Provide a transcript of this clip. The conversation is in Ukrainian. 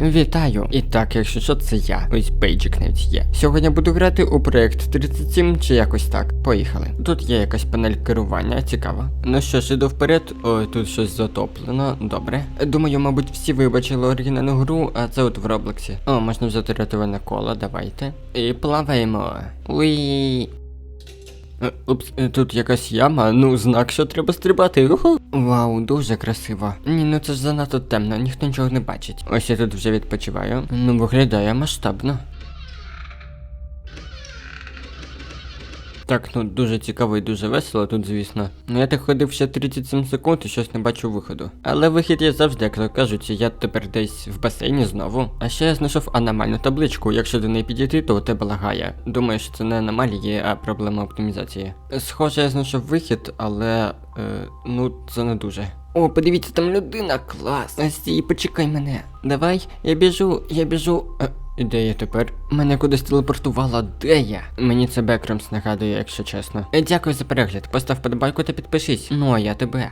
Вітаю! І так, якщо що, це я. Ось бейджик навіть є. Сьогодні буду грати у проект 37 чи якось так. Поїхали. Тут є якась панель керування, цікаво. Ну що ж, іду вперед. Ой, тут щось затоплено. Добре. Думаю, мабуть, всі вибачили оригінальну гру, а це от в Роблоксі. О, можна взяти рятувальне коло, давайте. І плаваємо. Уї. Е, Упс, е, тут якась яма, ну знак, що треба стрибати. Уху. Вау, дуже красиво. Ні, ну це ж занадто темно, ніхто нічого не бачить. Ось я тут вже відпочиваю. Ну, виглядає масштабно. Так, ну дуже цікаво і дуже весело тут, звісно. Ну я так ходив ще 37 секунд і щось не бачу виходу. Але вихід є завжди, як то кажуть, я тепер десь в басейні знову. А ще я знайшов аномальну табличку. Якщо до неї підійти, то у тебе лагає. Думаю, що це не аномалії, а проблема оптимізації. Схоже, я знайшов вихід, але е, ну це не дуже. О, подивіться, там людина, клас. Стій, почекай мене. Давай, я біжу, я біжу. І де я тепер? Мене кудись телепортувало, де я? Мені це Бекромс нагадує, якщо чесно. Е, Дякую за перегляд. Постав подобайку та підпишись. Ну а я тебе.